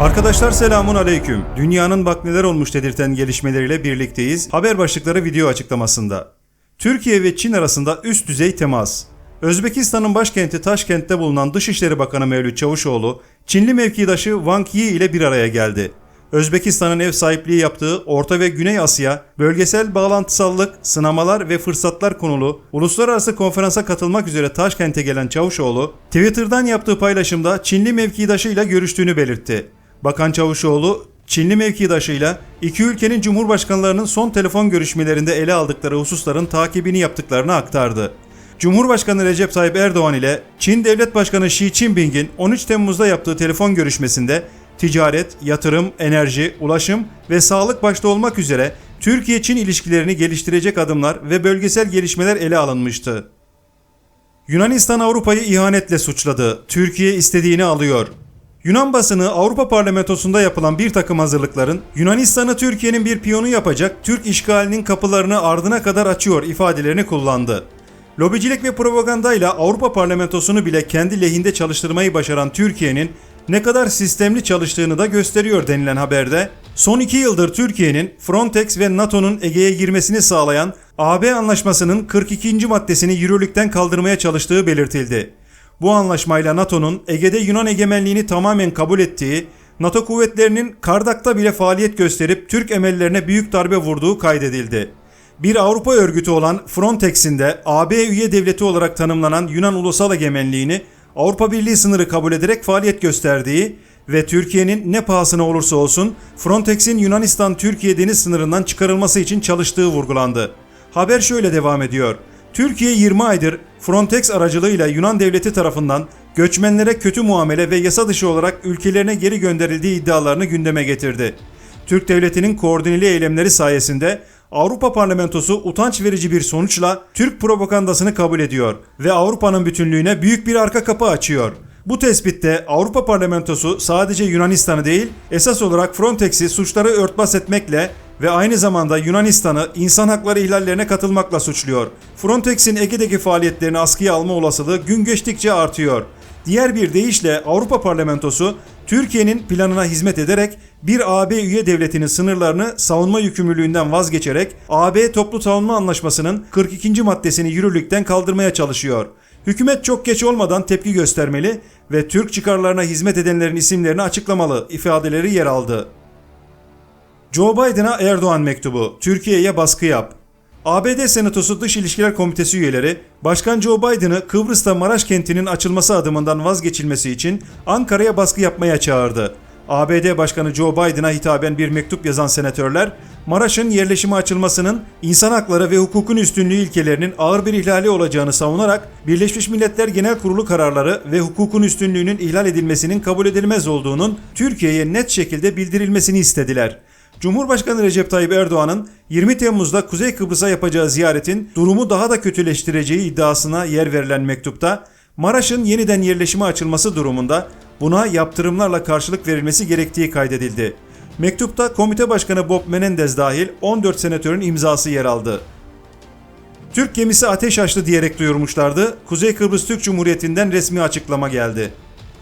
Arkadaşlar selamun aleyküm. Dünyanın bak neler olmuş dedirten gelişmeleriyle birlikteyiz. Haber başlıkları video açıklamasında. Türkiye ve Çin arasında üst düzey temas. Özbekistan'ın başkenti Taşkent'te bulunan Dışişleri Bakanı Mevlüt Çavuşoğlu, Çinli mevkidaşı Wang Yi ile bir araya geldi. Özbekistan'ın ev sahipliği yaptığı Orta ve Güney Asya, bölgesel bağlantısallık, sınamalar ve fırsatlar konulu uluslararası konferansa katılmak üzere Taşkent'e gelen Çavuşoğlu, Twitter'dan yaptığı paylaşımda Çinli mevkidaşıyla görüştüğünü belirtti. Bakan Çavuşoğlu, Çinli mevkidaşıyla iki ülkenin cumhurbaşkanlarının son telefon görüşmelerinde ele aldıkları hususların takibini yaptıklarını aktardı. Cumhurbaşkanı Recep Tayyip Erdoğan ile Çin Devlet Başkanı Xi Jinping'in 13 Temmuz'da yaptığı telefon görüşmesinde ticaret, yatırım, enerji, ulaşım ve sağlık başta olmak üzere Türkiye-Çin ilişkilerini geliştirecek adımlar ve bölgesel gelişmeler ele alınmıştı. Yunanistan Avrupa'yı ihanetle suçladı. Türkiye istediğini alıyor. Yunan basını Avrupa Parlamentosu'nda yapılan bir takım hazırlıkların Yunanistan'ı Türkiye'nin bir piyonu yapacak Türk işgalinin kapılarını ardına kadar açıyor ifadelerini kullandı. Lobicilik ve propagandayla Avrupa Parlamentosu'nu bile kendi lehinde çalıştırmayı başaran Türkiye'nin ne kadar sistemli çalıştığını da gösteriyor denilen haberde, son iki yıldır Türkiye'nin Frontex ve NATO'nun Ege'ye girmesini sağlayan AB anlaşmasının 42. maddesini yürürlükten kaldırmaya çalıştığı belirtildi. Bu anlaşmayla NATO'nun Ege'de Yunan egemenliğini tamamen kabul ettiği, NATO kuvvetlerinin Kardak'ta bile faaliyet gösterip Türk emellerine büyük darbe vurduğu kaydedildi. Bir Avrupa örgütü olan Frontex'in de AB üye devleti olarak tanımlanan Yunan ulusal egemenliğini Avrupa Birliği sınırı kabul ederek faaliyet gösterdiği ve Türkiye'nin ne pahasına olursa olsun Frontex'in Yunanistan-Türkiye deniz sınırından çıkarılması için çalıştığı vurgulandı. Haber şöyle devam ediyor. Türkiye 20 aydır Frontex aracılığıyla Yunan devleti tarafından göçmenlere kötü muamele ve yasa dışı olarak ülkelerine geri gönderildiği iddialarını gündeme getirdi. Türk devletinin koordineli eylemleri sayesinde Avrupa Parlamentosu utanç verici bir sonuçla Türk propagandasını kabul ediyor ve Avrupa'nın bütünlüğüne büyük bir arka kapı açıyor. Bu tespitte Avrupa Parlamentosu sadece Yunanistan'ı değil, esas olarak Frontex'i suçları örtbas etmekle ve aynı zamanda Yunanistan'ı insan hakları ihlallerine katılmakla suçluyor. Frontex'in Ege'deki faaliyetlerini askıya alma olasılığı gün geçtikçe artıyor. Diğer bir deyişle Avrupa Parlamentosu Türkiye'nin planına hizmet ederek bir AB üye devletinin sınırlarını savunma yükümlülüğünden vazgeçerek AB Toplu Savunma Anlaşması'nın 42. maddesini yürürlükten kaldırmaya çalışıyor. Hükümet çok geç olmadan tepki göstermeli ve Türk çıkarlarına hizmet edenlerin isimlerini açıklamalı ifadeleri yer aldı. Joe Biden'a Erdoğan mektubu. Türkiye'ye baskı yap. ABD Senatosu Dış İlişkiler Komitesi üyeleri, Başkan Joe Biden'ı Kıbrıs'ta Maraş kentinin açılması adımından vazgeçilmesi için Ankara'ya baskı yapmaya çağırdı. ABD Başkanı Joe Biden'a hitaben bir mektup yazan senatörler, Maraş'ın yerleşime açılmasının insan hakları ve hukukun üstünlüğü ilkelerinin ağır bir ihlali olacağını savunarak Birleşmiş Milletler Genel Kurulu kararları ve hukukun üstünlüğünün ihlal edilmesinin kabul edilmez olduğunun Türkiye'ye net şekilde bildirilmesini istediler. Cumhurbaşkanı Recep Tayyip Erdoğan'ın 20 Temmuz'da Kuzey Kıbrıs'a yapacağı ziyaretin durumu daha da kötüleştireceği iddiasına yer verilen mektupta Maraş'ın yeniden yerleşime açılması durumunda buna yaptırımlarla karşılık verilmesi gerektiği kaydedildi. Mektupta komite başkanı Bob Menendez dahil 14 senatörün imzası yer aldı. Türk gemisi ateş açtı diyerek duyurmuşlardı. Kuzey Kıbrıs Türk Cumhuriyeti'nden resmi açıklama geldi.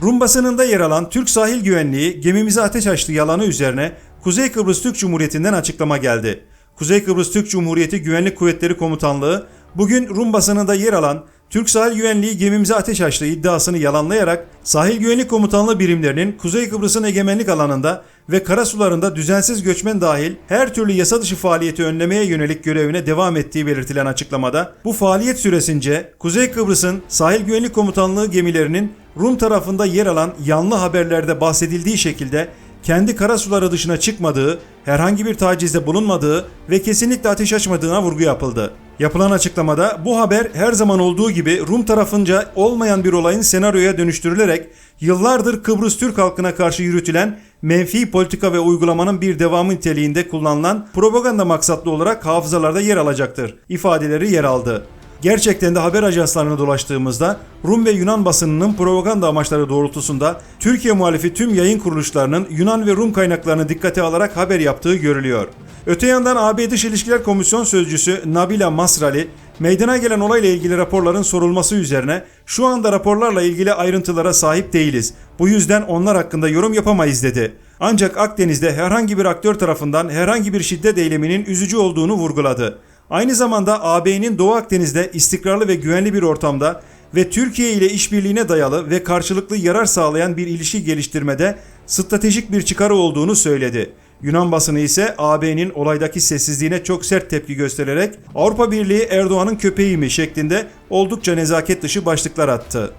Rum basınında yer alan Türk Sahil Güvenliği gemimize ateş açtı yalanı üzerine Kuzey Kıbrıs Türk Cumhuriyeti'nden açıklama geldi. Kuzey Kıbrıs Türk Cumhuriyeti Güvenlik Kuvvetleri Komutanlığı bugün Rum basınında yer alan Türk Sahil Güvenliği gemimize ateş açtığı iddiasını yalanlayarak Sahil Güvenlik Komutanlığı birimlerinin Kuzey Kıbrıs'ın egemenlik alanında ve karasularında düzensiz göçmen dahil her türlü yasa dışı faaliyeti önlemeye yönelik görevine devam ettiği belirtilen açıklamada bu faaliyet süresince Kuzey Kıbrıs'ın Sahil Güvenlik Komutanlığı gemilerinin Rum tarafında yer alan yanlı haberlerde bahsedildiği şekilde kendi karasuları dışına çıkmadığı, herhangi bir tacizde bulunmadığı ve kesinlikle ateş açmadığına vurgu yapıldı. Yapılan açıklamada bu haber her zaman olduğu gibi Rum tarafınca olmayan bir olayın senaryoya dönüştürülerek yıllardır Kıbrıs Türk halkına karşı yürütülen menfi politika ve uygulamanın bir devamı niteliğinde kullanılan propaganda maksatlı olarak hafızalarda yer alacaktır ifadeleri yer aldı. Gerçekten de haber ajanslarına dolaştığımızda Rum ve Yunan basınının propaganda amaçları doğrultusunda Türkiye muhalifi tüm yayın kuruluşlarının Yunan ve Rum kaynaklarını dikkate alarak haber yaptığı görülüyor. Öte yandan AB Dış İlişkiler Komisyon Sözcüsü Nabila Masrali, meydana gelen olayla ilgili raporların sorulması üzerine şu anda raporlarla ilgili ayrıntılara sahip değiliz. Bu yüzden onlar hakkında yorum yapamayız dedi. Ancak Akdeniz'de herhangi bir aktör tarafından herhangi bir şiddet eyleminin üzücü olduğunu vurguladı. Aynı zamanda AB'nin Doğu Akdeniz'de istikrarlı ve güvenli bir ortamda ve Türkiye ile işbirliğine dayalı ve karşılıklı yarar sağlayan bir ilişki geliştirmede stratejik bir çıkarı olduğunu söyledi. Yunan basını ise AB'nin olaydaki sessizliğine çok sert tepki göstererek Avrupa Birliği Erdoğan'ın köpeği mi şeklinde oldukça nezaket dışı başlıklar attı.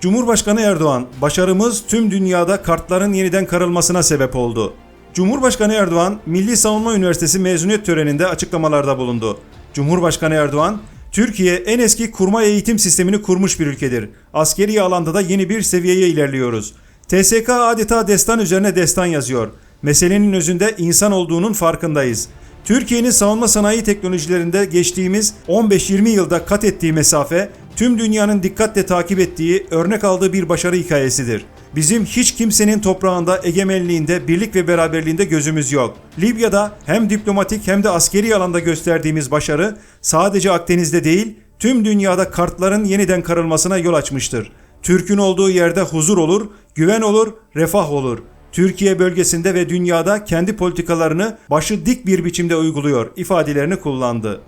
Cumhurbaşkanı Erdoğan, başarımız tüm dünyada kartların yeniden karılmasına sebep oldu. Cumhurbaşkanı Erdoğan, Milli Savunma Üniversitesi mezuniyet töreninde açıklamalarda bulundu. Cumhurbaşkanı Erdoğan, Türkiye en eski kurma eğitim sistemini kurmuş bir ülkedir. Askeri alanda da yeni bir seviyeye ilerliyoruz. TSK adeta destan üzerine destan yazıyor. Meselenin özünde insan olduğunun farkındayız. Türkiye'nin savunma sanayi teknolojilerinde geçtiğimiz 15-20 yılda kat ettiği mesafe, tüm dünyanın dikkatle takip ettiği, örnek aldığı bir başarı hikayesidir. Bizim hiç kimsenin toprağında, egemenliğinde, birlik ve beraberliğinde gözümüz yok. Libya'da hem diplomatik hem de askeri alanda gösterdiğimiz başarı sadece Akdeniz'de değil, tüm dünyada kartların yeniden karılmasına yol açmıştır. Türk'ün olduğu yerde huzur olur, güven olur, refah olur. Türkiye bölgesinde ve dünyada kendi politikalarını başı dik bir biçimde uyguluyor ifadelerini kullandı.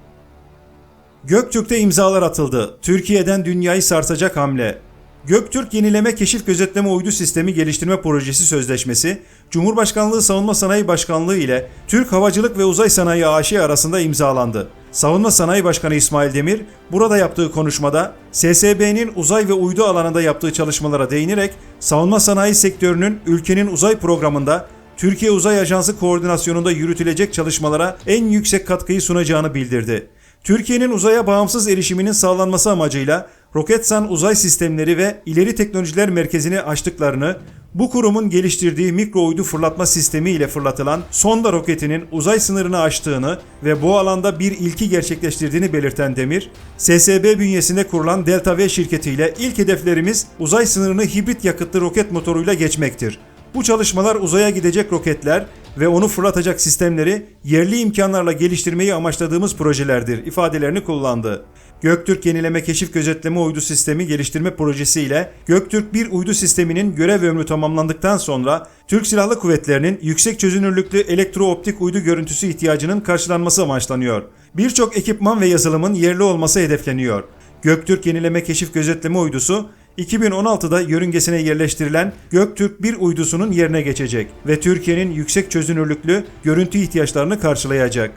Göktürk'te imzalar atıldı. Türkiye'den dünyayı sarsacak hamle. Göktürk Yenileme Keşif Gözetleme Uydu Sistemi Geliştirme Projesi Sözleşmesi, Cumhurbaşkanlığı Savunma Sanayi Başkanlığı ile Türk Havacılık ve Uzay Sanayi AŞ arasında imzalandı. Savunma Sanayi Başkanı İsmail Demir, burada yaptığı konuşmada SSB'nin uzay ve uydu alanında yaptığı çalışmalara değinerek savunma sanayi sektörünün ülkenin uzay programında Türkiye Uzay Ajansı koordinasyonunda yürütülecek çalışmalara en yüksek katkıyı sunacağını bildirdi. Türkiye'nin uzaya bağımsız erişiminin sağlanması amacıyla Roketsan Uzay Sistemleri ve İleri Teknolojiler Merkezi'ni açtıklarını, bu kurumun geliştirdiği mikro uydu fırlatma sistemi ile fırlatılan sonda roketinin uzay sınırını aştığını ve bu alanda bir ilki gerçekleştirdiğini belirten Demir, SSB bünyesinde kurulan Delta V şirketiyle ilk hedeflerimiz uzay sınırını hibrit yakıtlı roket motoruyla geçmektir. Bu çalışmalar uzaya gidecek roketler ve onu fırlatacak sistemleri yerli imkanlarla geliştirmeyi amaçladığımız projelerdir ifadelerini kullandı. Göktürk Yenileme Keşif Gözetleme Uydu Sistemi Geliştirme Projesi ile Göktürk 1 uydu sisteminin görev ömrü tamamlandıktan sonra Türk Silahlı Kuvvetleri'nin yüksek çözünürlüklü elektrooptik uydu görüntüsü ihtiyacının karşılanması amaçlanıyor. Birçok ekipman ve yazılımın yerli olması hedefleniyor. Göktürk Yenileme Keşif Gözetleme Uydusu 2016'da yörüngesine yerleştirilen Göktürk 1 uydusunun yerine geçecek ve Türkiye'nin yüksek çözünürlüklü görüntü ihtiyaçlarını karşılayacak.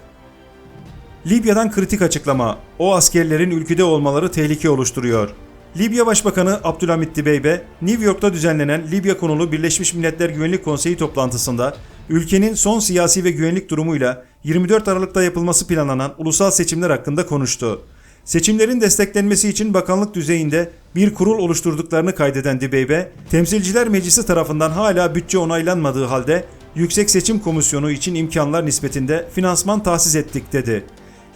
Libya'dan kritik açıklama. O askerlerin ülkede olmaları tehlike oluşturuyor. Libya Başbakanı Abdülhamit Dibeybe, New York'ta düzenlenen Libya konulu Birleşmiş Milletler Güvenlik Konseyi toplantısında ülkenin son siyasi ve güvenlik durumuyla 24 Aralık'ta yapılması planlanan ulusal seçimler hakkında konuştu. Seçimlerin desteklenmesi için bakanlık düzeyinde bir kurul oluşturduklarını kaydeden Dibeybe, Temsilciler Meclisi tarafından hala bütçe onaylanmadığı halde Yüksek Seçim Komisyonu için imkanlar nispetinde finansman tahsis ettik dedi.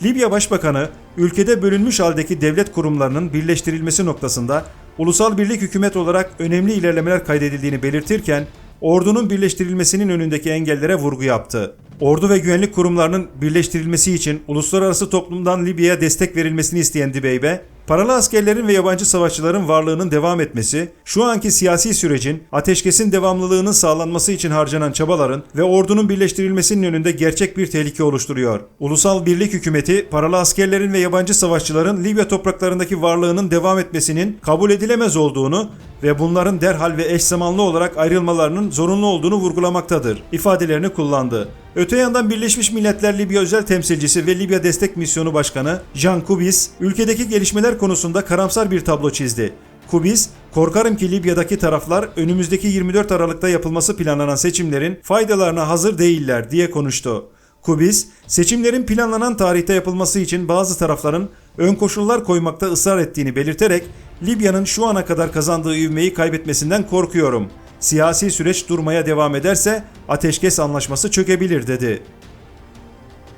Libya Başbakanı, ülkede bölünmüş haldeki devlet kurumlarının birleştirilmesi noktasında ulusal birlik hükümet olarak önemli ilerlemeler kaydedildiğini belirtirken, ordunun birleştirilmesinin önündeki engellere vurgu yaptı. Ordu ve güvenlik kurumlarının birleştirilmesi için uluslararası toplumdan Libya'ya destek verilmesini isteyen Dibeybe, paralı askerlerin ve yabancı savaşçıların varlığının devam etmesi, şu anki siyasi sürecin ateşkesin devamlılığının sağlanması için harcanan çabaların ve ordunun birleştirilmesinin önünde gerçek bir tehlike oluşturuyor. Ulusal Birlik Hükümeti, paralı askerlerin ve yabancı savaşçıların Libya topraklarındaki varlığının devam etmesinin kabul edilemez olduğunu ve bunların derhal ve eş zamanlı olarak ayrılmalarının zorunlu olduğunu vurgulamaktadır ifadelerini kullandı. Öte yandan Birleşmiş Milletler Libya Özel Temsilcisi ve Libya Destek Misyonu Başkanı Jean Kubis, ülkedeki gelişmeler konusunda karamsar bir tablo çizdi. Kubis, korkarım ki Libya'daki taraflar önümüzdeki 24 Aralık'ta yapılması planlanan seçimlerin faydalarına hazır değiller diye konuştu. Kubis, seçimlerin planlanan tarihte yapılması için bazı tarafların ön koşullar koymakta ısrar ettiğini belirterek Libya'nın şu ana kadar kazandığı ivmeyi kaybetmesinden korkuyorum. Siyasi süreç durmaya devam ederse ateşkes anlaşması çökebilir dedi.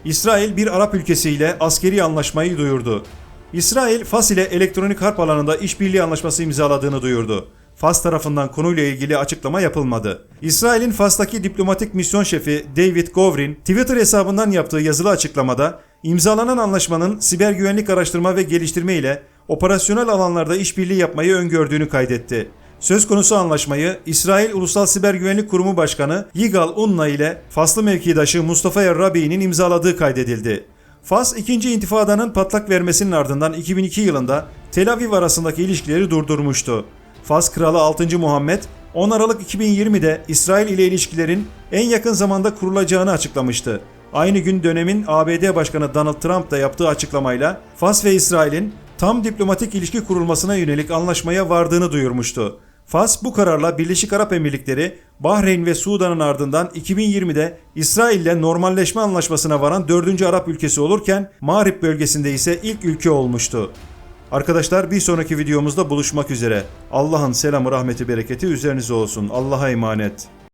İsrail bir Arap ülkesiyle askeri anlaşmayı duyurdu. İsrail, Fas ile elektronik harp alanında işbirliği anlaşması imzaladığını duyurdu. Fas tarafından konuyla ilgili açıklama yapılmadı. İsrail'in Fas'taki diplomatik misyon şefi David Govrin Twitter hesabından yaptığı yazılı açıklamada imzalanan anlaşmanın siber güvenlik araştırma ve geliştirme ile operasyonel alanlarda işbirliği yapmayı öngördüğünü kaydetti. Söz konusu anlaşmayı İsrail Ulusal Siber Güvenlik Kurumu Başkanı Yigal Unna ile Faslı mevkidaşı Mustafa Errabi'nin imzaladığı kaydedildi. Fas 2. İntifada'nın patlak vermesinin ardından 2002 yılında Tel Aviv arasındaki ilişkileri durdurmuştu. Fas Kralı 6. Muhammed 10 Aralık 2020'de İsrail ile ilişkilerin en yakın zamanda kurulacağını açıklamıştı. Aynı gün dönemin ABD Başkanı Donald Trump da yaptığı açıklamayla Fas ve İsrail'in tam diplomatik ilişki kurulmasına yönelik anlaşmaya vardığını duyurmuştu. Fas bu kararla Birleşik Arap Emirlikleri, Bahreyn ve Sudan'ın ardından 2020'de İsrail ile normalleşme anlaşmasına varan 4. Arap ülkesi olurken Mağrip bölgesinde ise ilk ülke olmuştu. Arkadaşlar bir sonraki videomuzda buluşmak üzere. Allah'ın selamı, rahmeti, bereketi üzerinize olsun. Allah'a emanet.